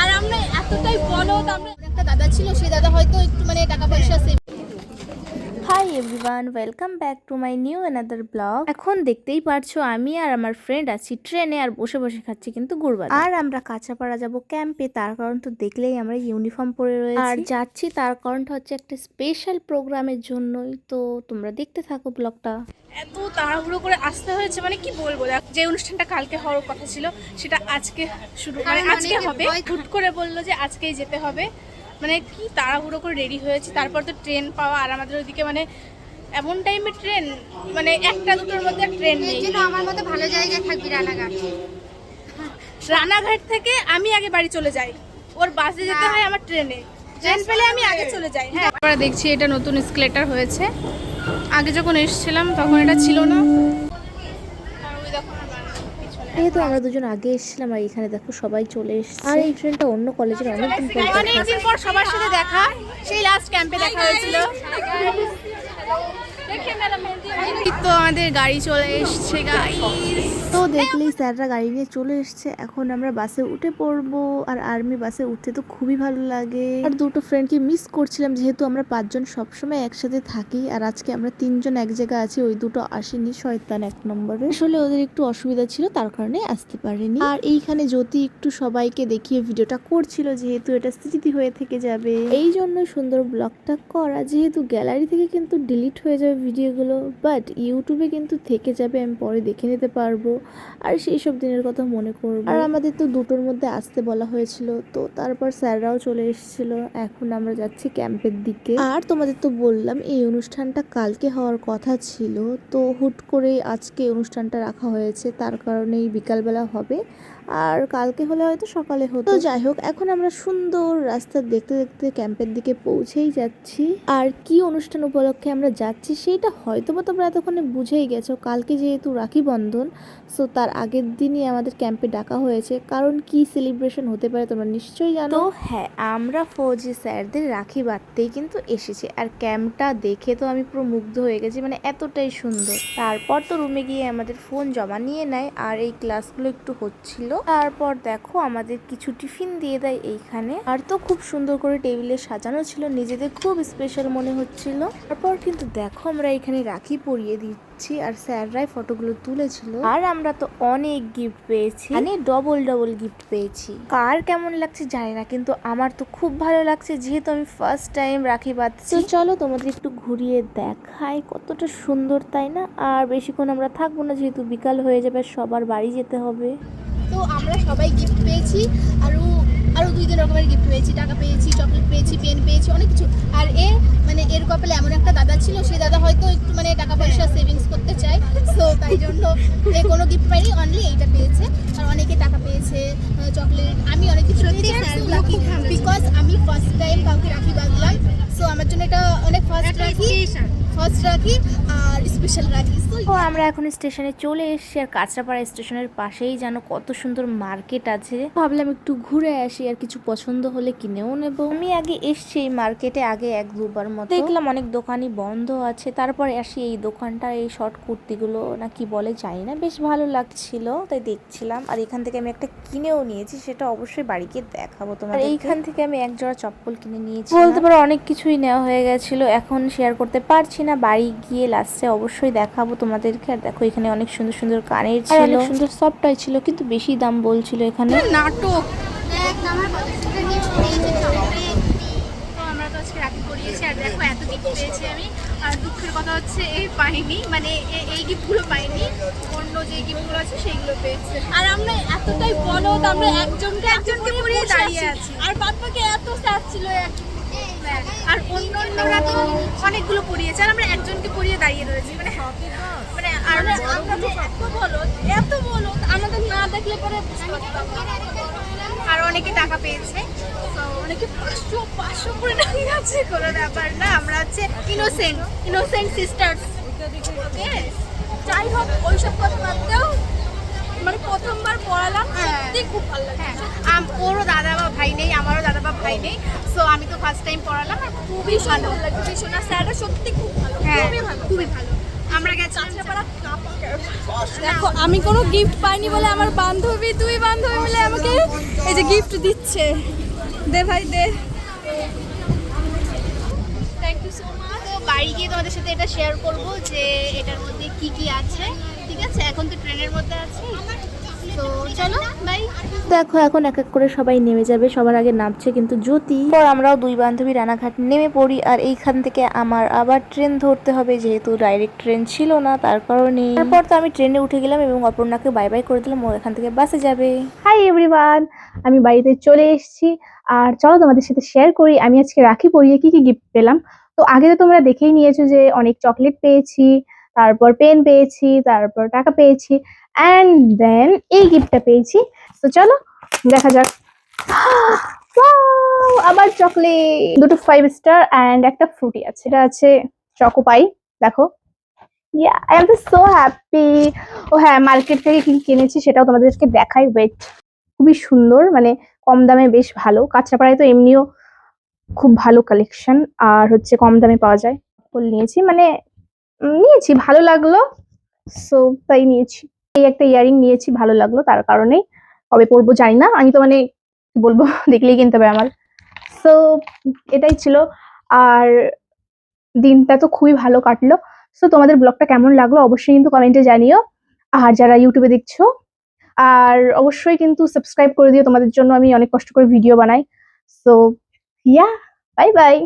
আর আমরা এতটাই বলো আমরা একটা দাদা ছিল, সেই দাদা হয়তো একটু মানে টাকা পয়সা save hi everyone welcome back to my new another blog এখন দেখতেই পারছ আমি আর আমার ফ্রেন্ড আছি ট্রেনে আর বসে বসে খাচ্ছি কিন্তু গুড়বাদ আর আমরা কাঁচাপাড়া যাব ক্যাম্পে তার কারণ তো দেখলেই আমরা ইউনিফর্ম পরে রয়েছি। আর যাচ্ছি তার কারণটা হচ্ছে একটা স্পেশাল প্রোগ্রামের জন্যই। তো তোমরা দেখতে থাকো ব্লগটা এত তাড়াহুড়ো করে আসতে হয়েছে মানে কি বলব? যে অনুষ্ঠানটা কালকে হওয়ার কথা ছিল সেটা আজকে শুরু মানে আজকে হবে হুট করে বলল যে আজকেই যেতে হবে। মানে কি তাড়াহুড়ো করে রেডি হয়েছি তারপর তো ট্রেন পাওয়া আর আমাদের ওইদিকে মানে এমন টাইমে ট্রেন মানে একটা দুটোর মধ্যে ট্রেন নেই। আমার মতো ভালো জায়গায় থাকবি রানাঘাট। রানাঘাট থেকে আমি আগে বাড়ি চলে যাই। ওর বাসে যেতে হয় আমার ট্রেনে ট্রেন পেলে আমি আগে চলে যাই। হ্যাঁ আমরা দেখছি এটা নতুন স্কেলেটার হয়েছে। আগে যখন এসেছিলাম তখন এটা ছিল না। এই তো আমরা দুজন আগে এসেছিলাম আর এখানে দেখো সবাই চলে এসেছে। আর এই ট্রেনটা অন্য কলেজের অনেকদিন পর দেখা। অনেকদিন পর সবার সাথে দেখা। সেই লাস্ট ক্যাম্পে দেখা হয়েছিল। তো আমাদের গাড়ি চলে এসছে তো দেখলেই স্যাররা গাড়ি নিয়ে চলে এসছে। এখন আমরা বাসে উঠে পড়ব। আর আর্মি বাসে উঠতে তো খুবই ভালো লাগে। আর দুটো ফ্রেন্ডকে মিস করছিলাম যেহেতু আমরা পাঁচজন সবসময় একসাথে থাকি। আর আজকে আমরা তিনজন এক জায়গায় আছি ওই দুটো আসেনি শয়তান এক নম্বরে। আসলে ওদের একটু অসুবিধা ছিল তার কারণে আসতে পারেনি। আর এইখানে জ্যোতি একটু সবাইকে দেখিয়ে ভিডিওটা করছিল যেহেতু এটা স্মৃতি হয়ে থেকে যাবে। এই জন্য সুন্দর ব্লগটা করা যেহেতু গ্যালারি থেকে কিন্তু ডিলিট হয়ে যাবে ভিডিওগুলো বাট ইউটিউবে কিন্তু থেকে যাবে, আমি পরে দেখে নিতে পারব। আর সেই সব দিনের কথা মনে করব। আর আমাদের তো দুটোর মধ্যে আসতে বলা হয়েছিল, তো তারপর স্যাররাও চলে এসেছিল। এখন আমরা যাচ্ছি ক্যাম্পের দিকে। আর তোমাদের তো বললাম, এই অনুষ্ঠানটা কালকে হওয়ার কথা ছিল, তো হুট করে আজকে অনুষ্ঠানটা রাখা হয়েছে, তার কারণেই বিকালবেলা হবে। আর কালকে হলে হয়তো সকালে হতো। যাই হোক, এখন আমরা সুন্দর রাস্তা দেখতে দেখতে ক্যাম্পের দিকে পৌঁছেই যাচ্ছি। আর কি অনুষ্ঠান উপলক্ষে আমরা যাচ্ছি সেটা হয়তো বা তোমরা এতক্ষণে বুঝেই গেছো। কালকে যেহেতু রাখি বন্ধন সো তার আগের দিনই আমাদের ক্যাম্পে ডাকা হয়েছে। কারণ কি সেলিব্রেশন হতে পারে তোমরা নিশ্চয়ই জানো। হ্যাঁ আমরা ফৌজি স্যারদের রাখি বাঁধতেই কিন্তু এসেছি। আর ক্যাম্পটা দেখে তো আমি পুরো মুগ্ধ হয়ে গেছি মানে এতটাই সুন্দর। তারপর তো রুমে গিয়ে আমাদের ফোন জমা নিয়ে নেয়, আর এই ক্লাসগুলো একটু হচ্ছিল। তারপর দেখো আমাদের কিছু টিফিন দিয়ে দেয় এইখানে। আর তো খুব সুন্দর করে টেবিলে সাজানো ছিল, নিজেদের খুব স্পেশাল মনে হচ্ছিল। তারপর কিন্তু দেখো আমরা এখানে রাখি পরিয়ে দিচ্ছি আর স্যাররাই ফটোগুলো তুলেছিল। আর আমরা তো অনেক গিফট পেয়েছি। মানে ডবল ডবল গিফট পেয়েছি। কার কেমন লাগছে জানি না কিন্তু আমার তো খুব ভালো লাগছে যেহেতু আমি ফার্স্ট টাইম রাখি বাঁধছি। তো চলো তোমাদের একটু ঘুরিয়ে দেখাই কতটা সুন্দর তাই না? আর বেশিক্ষণ আমরা থাকব না যেহেতু বিকাল হয়ে যাবে আর সবার বাড়ি যেতে হবে। তো আমরা সবাই গিফট পেয়েছি আরও আরও দুই তিন রকমের গিফট পেয়েছি। টাকা পেয়েছি চকলেট পেয়েছি পেন পেয়েছি অনেক কিছু। আর এ মানে এর কপালে এমন একটা দাদা ছিল সেই দাদা হয়তো একটু মানে টাকা পয়সা সেভিংস করতে চায় সো তাই জন্য কোনো গিফট পাইনি অনলি এইটা পেয়েছে। আর অনেকে টাকা পেয়েছে চকলেট আমি অনেক কিছু বিকজ আমি ফার্স্ট টাইম কাউকে রাখি বাঁধলাম সো আমার জন্য এটা অনেক ফার্স্ট রাখি ফার্স্ট রাখি আর স্পেশাল রাখি ও আমরা এখন স্টেশনে চলে এসেছি আর কাঁচরাপাড়া স্টেশনের পাশেই যেন কত সুন্দর মার্কেট আছে। ভাবলাম একটু ঘুরে আসি আর কিছু পছন্দ হলে কিনেও নেব। আমি আগে এসছি এই মার্কেটে আগে এক দুবার মতো। দেখলাম অনেক দোকানই বন্ধ আছে তারপরে আসি এই দোকানটা এই শর্ট কুর্তিগুলো না কি বলে জানি না বেশ ভালো লাগছিল তাই দেখছিলাম। আর এখান থেকে আমি একটা কিনেও নিয়েছি সেটা অবশ্যই বাড়িকে দেখাবো তোমার এইখান থেকে আমি এক জোড়া চপ্পল কিনে নিয়েছি বলতে পারো অনেক কিছুই নেওয়া হয়ে গেছিল এখন শেয়ার করতে পারছি না। বাড়ি গিয়ে লাস্টে অবশ্যই দেখাবো তোমাদেরকে। আর দেখো এখানে অনেক সুন্দর সুন্দর কানের ছিল অনেক সুন্দর সফটই ছিল কিন্তু বেশি দাম বলছিল এখানে। নাটক! আর দেখো এত গিফট পেয়েছি আমি। আর দুঃখের কথা হচ্ছে এই পাইনি মানে এ- এই গিফটগুলো পাইনি। অন্য যে গিফটগুলো আছে সেইগুলো পেয়েছে। আর আমরা এতটাই বলো তো আমরা একজনকে একজনকে পরিয়ে দাঁড়িয়ে আছি। আর বাদ এত স্যার ছিল। এক- আর অন্য অন্যরা তো অনেকগুলো পরিয়েছে আর আমরা একজনকে পরিয়ে দাঁড়িয়ে রয়েছি। মানে মানে আমরা এত বলো এত বলো আমাদের না দেখলে পরে। আর অনেকে টাকা পেয়েছে। অনেকে পাঁচশো পাঁচশো করে আছে, কোনো ব্যাপার না। আমরা হচ্ছে ইনোসেন্ট ইনোসেন্ট সিস্টার্স যাই হোক, ওইসব কথা মানে প্রথমবার পড়ালাম। সত্যি খুব ভালো লাগে হ্যাঁ আম- ওরও দাদা বা ভাই নেই আমারও নেই সো আমি তো ফার্স্ট টাইম পড়ালাম আর খুবই ভালো। লাগছে আর স্যাররা সত্যি খুব ভালো। হ্যাঁ খুবই ভালো। খুবই ভালো। আমরা গেছিলাম দেখো আমি কোনো গিফট পাইনি বলে আমার বান্ধবী দুই বান্ধবী মিলে আমাকে এই যে গিফট দিচ্ছে। দে ভাই দে। থ্যাংক ইউ সো মাচ তো বাড়ি গিয়ে তোমাদের সাথে এটা শেয়ার করব যে এটার মধ্যে কি কি আছে। ঠিক আছে? এখন তো ট্রেনের মধ্যে আছি। তো চলো বাই দেখো এখন এক এক করে সবাই নেমে যাবে। সবার আগে নামছে কিন্তু জ্যোতি। পর আমরাও দুই বান্ধবী রানাঘাট নেমে পড়ি আর এইখান থেকে আমার আবার ট্রেন ধরতে হবে যেহেতু ডাইরেক্ট ট্রেন ছিল না তার কারণে। তারপর তো আমি ট্রেনে উঠে গেলাম এবং অপর্ণাকে বাই বাই করে দিলাম ও এখান থেকে বাসে যাবে। হাই এভরিওয়ান আমি বাড়িতে চলে এসেছি আর চলো তোমাদের সাথে শেয়ার করি আমি আজকে রাখি পরিয়ে কি কি গিফট পেলাম। তো আগে তো তোমরা দেখেই নিয়েছো যে অনেক চকলেট পেয়েছি তারপর পেন পেয়েছি, তারপর টাকা পেয়েছি অ্যান্ড দেন এই গিফটটা পেয়েছি। তো চলো, দেখা যাক! আবার চকলেট দুটো ফাইভ স্টার অ্যান্ড একটা ফ্রুটি আছে। এটা আছে চকোপাই দেখো। Yeah I am so happy ও হ্যাঁ মার্কেট থেকে কি কিনেছি সেটাও তোমাদেরকে দেখাই। ওয়েট খুবই সুন্দর মানে কম দামে বেশ ভালো। কাঁচরাপাড়ায় তো এমনিও খুব ভালো কালেকশন আর হচ্ছে কম দামে পাওয়া যায়। ফুল নিয়েছি মানে নিয়েছি, ভালো লাগল। সো তাই নিয়েছি। এই একটা ইয়ারিং নিয়েছি, ভালো লাগল, তার কারণেই কবে পরবো জানি না। আমি তো মানে বলব, দেখলেই কিনতে হবে আমার। সো এটাই ছিল। আর দিনটা তো খুবই ভালো কাটলো। সো তোমাদের ব্লগটা কেমন লাগল অবশ্যই কিন্তু কমেন্টে জানিও। আর যারা ইউটিউবে দেখছ, আর অবশ্যই কিন্তু সাবস্ক্রাইব করে দিও। তোমাদের জন্য আমি অনেক কষ্ট করে ভিডিও বানাই। So yeah bye bye